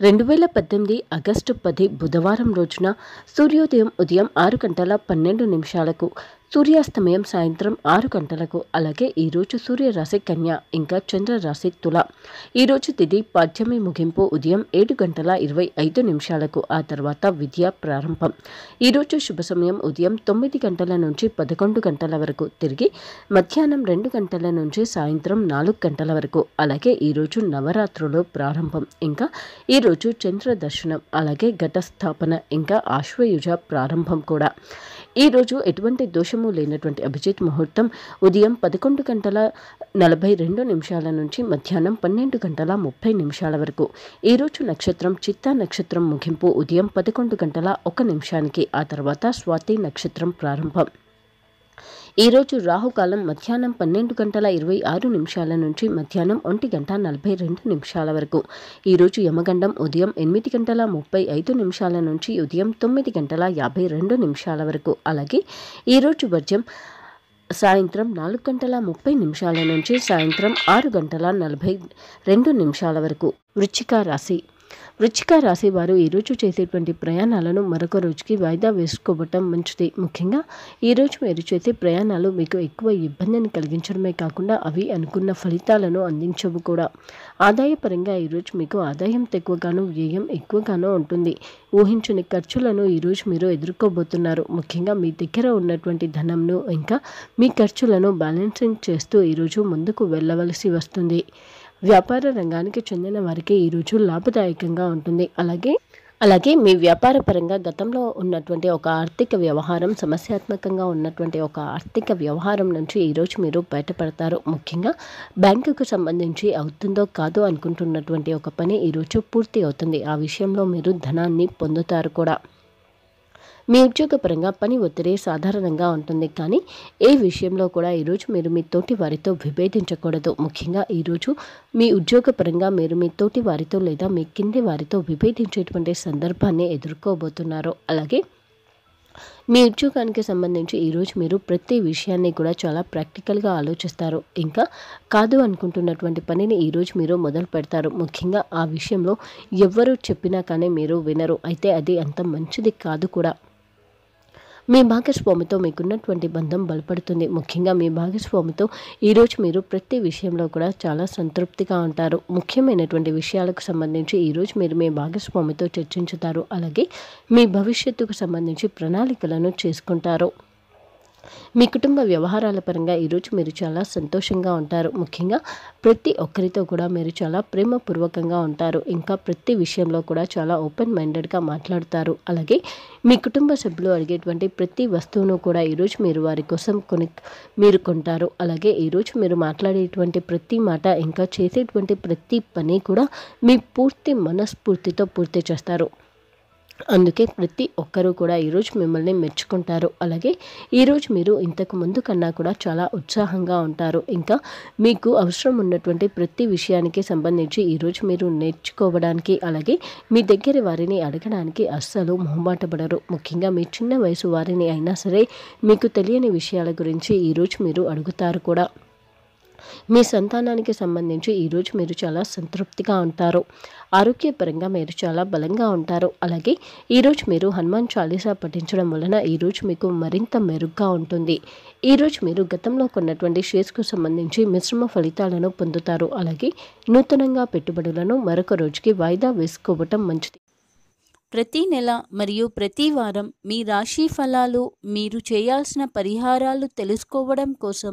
రెండు వేల పద్దెనిమిది ఆగస్టు పది బుధవారం రోజున సూర్యోదయం ఉదయం ఆరు గంటల పన్నెండు నిమిషాలకు సూర్యాస్తమయం సాయంత్రం ఆరు గంటలకు అలాగే ఈరోజు సూర్యరాశి కన్య ఇంకా చంద్రరాశి తుల. ఈరోజు తిథి పాడ్యమి ముగింపు ఉదయం ఏడు గంటల ఇరవై ఐదు నిమిషాలకు ఆ తర్వాత విద్య ప్రారంభం. ఈరోజు శుభ సమయం ఉదయం తొమ్మిది గంటల నుంచి పదకొండు గంటల వరకు తిరిగి మధ్యాహ్నం రెండు గంటల నుంచి సాయంత్రం నాలుగు గంటల వరకు అలాగే ఈరోజు నవరాత్రులు ప్రారంభం. ఇంకా ఈరోజు చంద్ర దర్శనం అలాగే ఘటస్థాపన ఇంకా ఆశ్వయుజ ప్రారంభం కూడా. ఈరోజు ఎటువంటి దోషము లేనటువంటి అభిజిత్ ముహూర్తం ఉదయం పదకొండు గంటల నలభై రెండు నిమిషాల నుంచి మధ్యాహ్నం పన్నెండు గంటల ముప్పై నిమిషాల వరకు. ఈరోజు నక్షత్రం చిత్తా నక్షత్రం ముగింపు ఉదయం పదకొండు గంటల ఒక నిమిషానికి ఆ తర్వాత స్వాతి నక్షత్రం ప్రారంభం. ఈరోజు రాహుకాలం మధ్యాహ్నం పన్నెండు గంటల ఇరవై ఆరు నిమిషాల నుంచి మధ్యాహ్నం ఒంటి గంట నలభై రెండు నిమిషాల వరకు. ఈరోజు యమగండం ఉదయం ఎనిమిది గంటల ముప్పై ఐదు నిమిషాల నుంచి ఉదయం తొమ్మిది గంటల యాభై రెండు నిమిషాల వరకు. అలాగే ఈరోజు వర్జం సాయంత్రం నాలుగు గంటల ముప్పై నిమిషాల నుంచి సాయంత్రం ఆరు గంటల నలభై రెండు నిమిషాల వరకు. వృచ్చిక రాశి వృచ్చిక రాశి వారు ఈరోజు చేసేటువంటి ప్రయాణాలను మరొక రోజుకి వాయిదా వేసుకోవటం మంచిది. ముఖ్యంగా ఈరోజు మీరు చేసే ప్రయాణాలు మీకు ఎక్కువ ఇబ్బందిని కలిగించడమే కాకుండా అవి అనుకున్న ఫలితాలను అందించవు కూడా. ఆదాయపరంగా ఈరోజు మీకు ఆదాయం తక్కువగాను వ్యయం ఎక్కువగానో ఉంటుంది. ఊహించని ఖర్చులను ఈరోజు మీరు ఎదుర్కోబోతున్నారు. ముఖ్యంగా మీ దగ్గర ఉన్నటువంటి ధనంను ఇంకా మీ ఖర్చులను బ్యాలెన్సింగ్ చేస్తూ ఈరోజు ముందుకు వెళ్ళవలసి వస్తుంది. వ్యాపార రంగానికి చెందిన వారికి ఈరోజు లాభదాయకంగా ఉంటుంది. అలాగే అలాగే మీ వ్యాపార పరంగా గతంలో ఉన్నటువంటి ఒక ఆర్థిక వ్యవహారం సమస్యాత్మకంగా ఉన్నటువంటి ఒక ఆర్థిక వ్యవహారం నుంచి ఈరోజు మీరు బయటపడతారు. ముఖ్యంగా బ్యాంకుకు సంబంధించి అవుతుందో కాదో అనుకుంటున్నటువంటి ఒక పని ఈరోజు పూర్తి అవుతుంది. ఆ విషయంలో మీరు ధనాన్ని పొందుతారు కూడా. మీ ఉద్యోగపరంగా పని ఒత్తిడి సాధారణంగా ఉంటుంది. కానీ ఏ విషయంలో కూడా ఈరోజు మీరు మీ తోటి వారితో విభేదించకూడదు. ముఖ్యంగా ఈరోజు మీ ఉద్యోగపరంగా మీరు మీ తోటి వారితో లేదా మీ కింది వారితో విభేదించేటువంటి సందర్భాన్ని ఎదుర్కోబోతున్నారు. అలాగే మీ ఉద్యోగానికి సంబంధించి ఈరోజు మీరు ప్రతి విషయాన్ని కూడా చాలా ప్రాక్టికల్గా ఆలోచిస్తారు. ఇంకా కాదు అనుకుంటున్నటువంటి పనిని ఈరోజు మీరు మొదలు పెడతారు. ముఖ్యంగా ఆ విషయంలో ఎవరు చెప్పినా కానీ మీరు వినరు. అయితే అది అంత మంచిది కాదు కూడా. మీ భాగస్వామితో మీకున్నటువంటి బంధం బలపడుతుంది. ముఖ్యంగా మీ భాగస్వామితో ఈరోజు మీరు ప్రతి విషయంలో కూడా చాలా సంతృప్తిగా ఉంటారు. ముఖ్యమైనటువంటి విషయాలకు సంబంధించి ఈరోజు మీరు మీ భాగస్వామితో చర్చించుతారు. అలాగే మీ భవిష్యత్తుకు సంబంధించి ప్రణాళికలను చేసుకుంటారు. మీ కుటుంబ వ్యవహారాల పరంగా ఈరోజు మీరు చాలా సంతోషంగా ఉంటారు. ముఖ్యంగా ప్రతి ఒక్కరితో కూడా మీరు చాలా ప్రేమపూర్వకంగా ఉంటారు. ఇంకా ప్రతి విషయంలో కూడా చాలా ఓపెన్ మైండెడ్గా మాట్లాడతారు. అలాగే మీ కుటుంబ సభ్యులు అడిగేటువంటి ప్రతి వస్తువును కూడా ఈరోజు మీరు వారి కోసం కొని మీరు కొంటారు. అలాగే ఈరోజు మీరు మాట్లాడేటువంటి ప్రతి మాట ఇంకా చేసేటువంటి ప్రతి పని కూడా మీ పూర్తి మనస్ఫూర్తితో పూర్తి చేస్తారు. అందుకే ప్రతి ఒక్కరూ కూడా ఈరోజు మిమ్మల్ని మెచ్చుకుంటారు. అలాగే ఈరోజు మీరు ఇంతకు ముందు కన్నా కూడా చాలా ఉత్సాహంగా ఉంటారు. ఇంకా మీకు అవసరం ఉన్నటువంటి ప్రతి విషయానికి సంబంధించి ఈరోజు మీరు నేర్చుకోవడానికి అలాగే మీ దగ్గర వారిని అడగడానికి అస్సలు మొహమాటపడరు ముఖ్యంగా మీ చిన్న వయసు వారిని అయినా సరే మీకు తెలియని విషయాల గురించి ఈరోజు మీరు అడుగుతారు కూడా. మీ సంతానానికి సంబంధించి ఈరోజు మీరు చాలా సంతృప్తిగా ఉంటారు. ఆరోగ్యపరంగా మీరు చాలా బలంగా ఉంటారు. అలాగే ఈరోజు మీరు హనుమాన్ చాలీసా పఠించడం వలన ఈరోజు మీకు మరింత మెరుగ్గా ఉంటుంది. ఈరోజు మీరు గతంలో కొన్నటువంటి షేర్స్కు సంబంధించి మిశ్రమ ఫలితాలను పొందుతారు. అలాగే నూతనంగా పెట్టుబడులను మరొక రోజుకి వాయిదా వేసుకోవటం మంచిది. ప్రతి నెల మరియు ప్రతి వారం మీ రాశి ఫలాలు మీరు చేయాల్సిన పరిహారాలు తెలుసుకోవడం కోసం